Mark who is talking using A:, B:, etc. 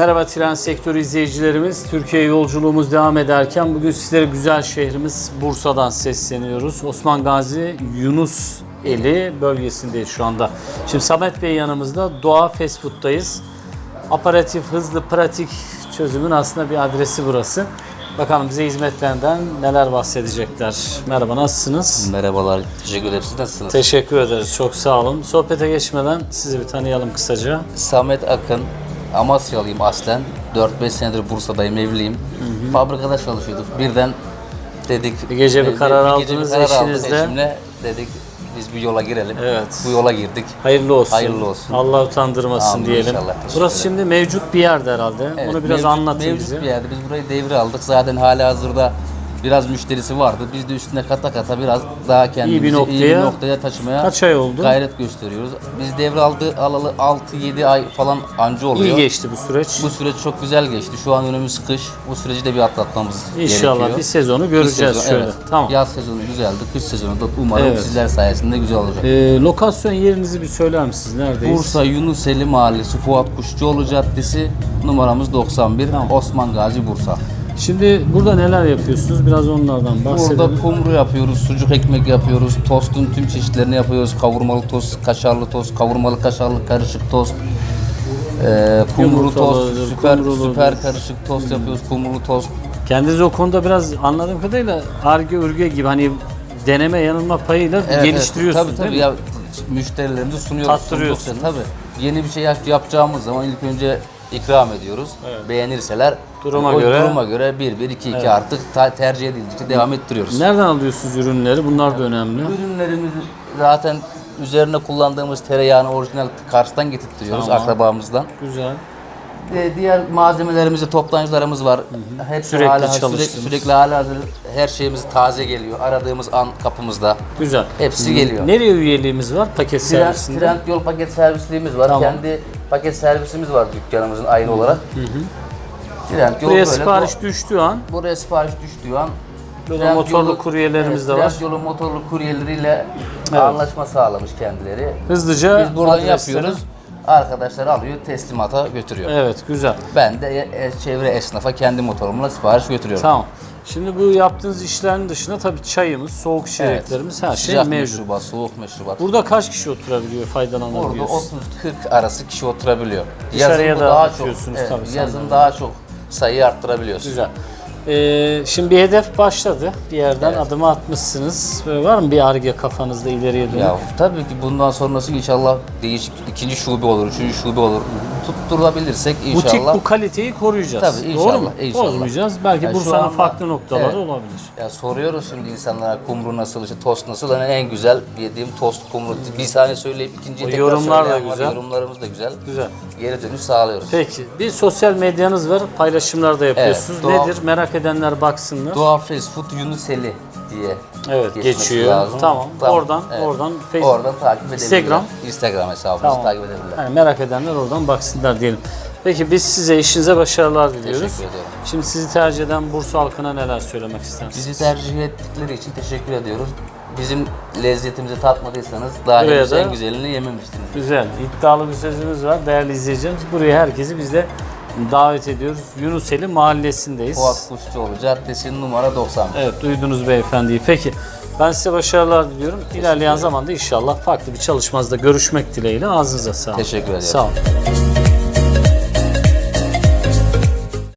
A: Merhaba tren sektörü izleyicilerimiz. Türkiye yolculuğumuz devam ederken bugün sizlere güzel şehrimiz Bursa'dan sesleniyoruz. Osman Gazi Yunus Eli bölgesindeyiz şu anda. Şimdi Samet Bey yanımızda Doğa Fast Food'dayız. Aparatif, hızlı, pratik çözümün aslında bir adresi burası. Bakalım bize hizmetlerinden neler bahsedecekler. Merhaba nasılsınız?
B: Merhabalar, teşekkür ederim. Siz nasılsınız?
A: Teşekkür ederiz. Çok sağ olun. Sohbete geçmeden sizi bir tanıyalım kısaca.
B: Samet Akın, Amasyalıyım aslen. 4-5 senedir Bursa'dayım, evliyim. Fabrikada çalışıyorduk. Birden dedik...
A: Bir gece bir karar
B: gece
A: aldınız
B: karar aldık
A: eşinizle.
B: eşimle. Dedik biz bir yola girelim.
A: Evet.
B: Bu yola girdik.
A: Hayırlı olsun.
B: Hayırlı olsun.
A: Allah utandırmasın
B: Amin,
A: diyelim.
B: inşallah.
A: Burası şimdi mevcut bir yerde herhalde.
B: Evet,
A: Bunu biraz
B: mevcut-
A: anlatın
B: mevcut
A: bize.
B: bir yerde. Biz burayı devre aldık. Zaten hala hazırda biraz müşterisi vardı. Biz de üstüne kata kata biraz daha kendimizi iyi bir
A: noktaya-
B: noktaya, taşımaya
A: Kaç ay oldu?
B: gayret gösteriyoruz. Biz devre aldı alalı 6-7 ay falan anca oluyor.
A: İyi geçti bu süreç.
B: Bu süreç çok güzel geçti. Şu an önümüz kış. Bu süreci de bir atlatmamız
A: İnşallah
B: gerekiyor.
A: bir sezonu
B: Bir
A: göreceğiz
B: sezon,
A: şöyle.
B: evet.
A: Tamam.
B: Yaz sezonu güzeldi. Kış sezonu da umarım
A: Evet.
B: sizler sayesinde güzel olacak.
A: Ee, lokasyon yerinizi bir söyler misiniz? Neredeyiz?
B: Bursa Yunuseli Mahallesi Fuat Kuşçuoğlu Caddesi numaramız 91 Osman Gazi Bursa.
A: Şimdi burada neler yapıyorsunuz? Biraz onlardan bahsedelim.
B: Burada kumru yapıyoruz, sucuk ekmek yapıyoruz, tostun tüm çeşitlerini yapıyoruz. Kavurmalı tost, kaşarlı tost, kavurmalı kaşarlı karışık tost. Ee, kumru tost, süper
A: kumruludur.
B: süper karışık tost yapıyoruz, kumrulu tost.
A: Kendiniz o konuda biraz anladığım kadarıyla arge ürge gibi hani deneme yanılma payıyla
B: Evet,
A: geliştiriyorsunuz.
B: Tabii tabii
A: değil mi?
B: ya müşterilerimize sunuyoruz.
A: Tattırıyorsunuz.
B: sundukça, Tabii. Yeni bir şey yap- yapacağımız zaman ilk önce ikram ediyoruz. Beğenirseler
A: Duruma
B: o
A: göre-
B: duruma göre 1 1 2 2 artık ta- tercih edildikçe devam ettiriyoruz.
A: Nereden alıyorsunuz ürünleri? Bunlar da önemli.
B: Ürünlerimiz zaten üzerine kullandığımız tereyağını orijinal Kars'tan getirtiyoruz
A: Tamam.
B: akrabamızdan.
A: Güzel.
B: Ee, diğer malzemelerimizi, toptancılarımız var. Hep
A: Sürekli
B: hala, sürekli, sürekli hala hazır her şeyimiz taze geliyor. Aradığımız an kapımızda.
A: Güzel.
B: Hepsi geliyor.
A: Nereye üyeliğimiz var paket servisinde?
B: Trend yol paket servisliğimiz var.
A: Tamam.
B: Kendi paket servisimiz var dükkanımızın ayrı olarak. Trend yol
A: Buraya
B: böyle.
A: sipariş
B: bu-
A: düştüğü an
B: buraya sipariş düştüğü an
A: Böyle
B: Trend
A: motorlu
B: yolu-
A: kuryelerimiz de var.
B: Trend yolu motorlu kuryeleriyle
A: Evet.
B: anlaşma sağlamış kendileri.
A: hızlıca
B: Biz buradan
A: adresleri-
B: yapıyoruz. Arkadaşlar alıyor, teslimata götürüyor.
A: Evet güzel.
B: Ben de e- e- çevre esnafa kendi motorumla sipariş götürüyorum.
A: Tamam. Şimdi bu yaptığınız işlerin dışında tabii çayımız, soğuk içeceklerimiz her şey
B: Sıcak
A: mevcut.
B: meşrubat, soğuk meşrubat.
A: Burada kaç kişi oturabiliyor,
B: Burada
A: faydalanabiliyor?
B: 30-40 arası kişi oturabiliyor.
A: Dışarıya
B: Yazın bu
A: da
B: daha çok,
A: açıyorsunuz
B: evet,
A: tabii,
B: yazın daha çok sayıyı arttırabiliyoruz.
A: Güzel. Ee, şimdi bir hedef başladı. Bir yerden
B: Evet.
A: adımı atmışsınız. Böyle var mı bir arge kafanızda ileriye dönük?
B: Ya tabii ki bundan sonrası inşallah değişik ikinci şube olur, üçüncü şube olur. Tutturabilirsek
A: Butik
B: inşallah.
A: bu kaliteyi koruyacağız.
B: Tabii,
A: Doğru
B: inşallah,
A: mu?
B: inşallah.
A: Bozmayacağız. Belki
B: Yani
A: Bursa'nın farklı noktaları
B: Evet.
A: olabilir.
B: Ya soruyoruz şimdi insanlara kumru nasıl, işte tost nasıl? Hani en güzel yediğim tost kumru. Bir saniye söyleyip ikinciyi
A: O
B: tekrar
A: yorumlar da
B: söyleyen var.
A: güzel.
B: Yorumlarımız da güzel.
A: Güzel.
B: Geri dönüş sağlıyoruz.
A: Peki. Bir sosyal medyanız var. Paylaşımlar da yapıyorsunuz.
B: doğal-
A: Nedir? Merak edenler baksınlar.
B: Doğa Fast Food Yunuseli diye
A: Evet,
B: geçmesi
A: geçiyor.
B: lazım.
A: Tamam. Oradan- oradan Facebook-
B: oradan takip edebilirler.
A: Instagram.
B: Instagram hesabımızı
A: Tamam.
B: takip edebilirler.
A: Yani merak edenler oradan baksınlar diyelim. Peki biz size işinize başarılar diliyoruz.
B: Teşekkür ediyorum.
A: Şimdi sizi tercih eden Bursa halkına neler söylemek istersiniz?
B: Bizi tercih ettikleri için teşekkür ediyoruz. Bizim lezzetimizi tatmadıysanız daha
A: Buraya da-
B: en güzelini yememiştiniz.
A: Güzel, iddialı bir sözümüz var değerli izleyicilerimiz. Buraya herkesi biz de davet ediyoruz. Yunuseli mahallesindeyiz.
B: Fuat Kuşçuoğlu Caddesi numara 90.
A: Evet, duydunuz beyefendiyi. Peki, ben size başarılar diliyorum. İlerleyen zamanda inşallah farklı bir çalışmazda görüşmek dileğiyle. Ağzınıza sağlık.
B: Teşekkür ediyorum.
A: Sağ olun.